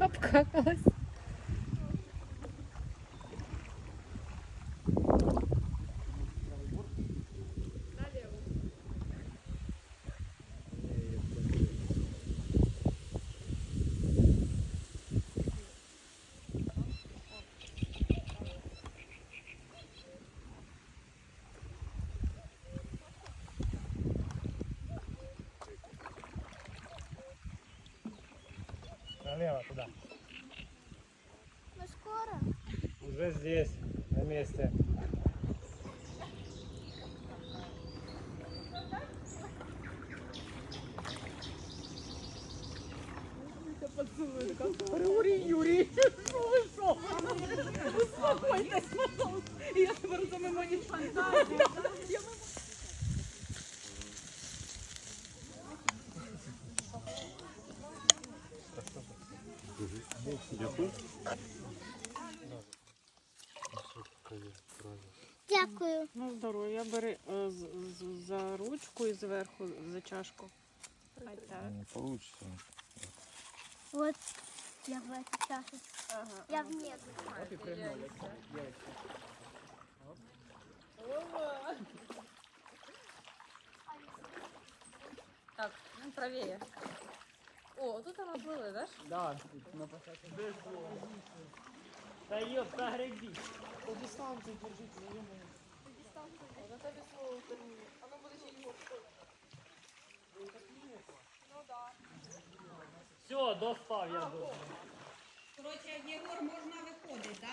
Обкакалась. Налево туда. Мы скоро. Уже здесь, на месте. Юрій, Юрій, що ви Дякую. Ну, здоров'я, бери е, з- з- за ручку і зверху за чашку. Так. Не получится. Вот я в эту чашечку. Я в нет. Так, ну правее. О, тут она была, да? Да, на посадке. Да ёпта, греби. По дистанции держите, не Все, достав я был. Короче, Єгор, можна виходити, так?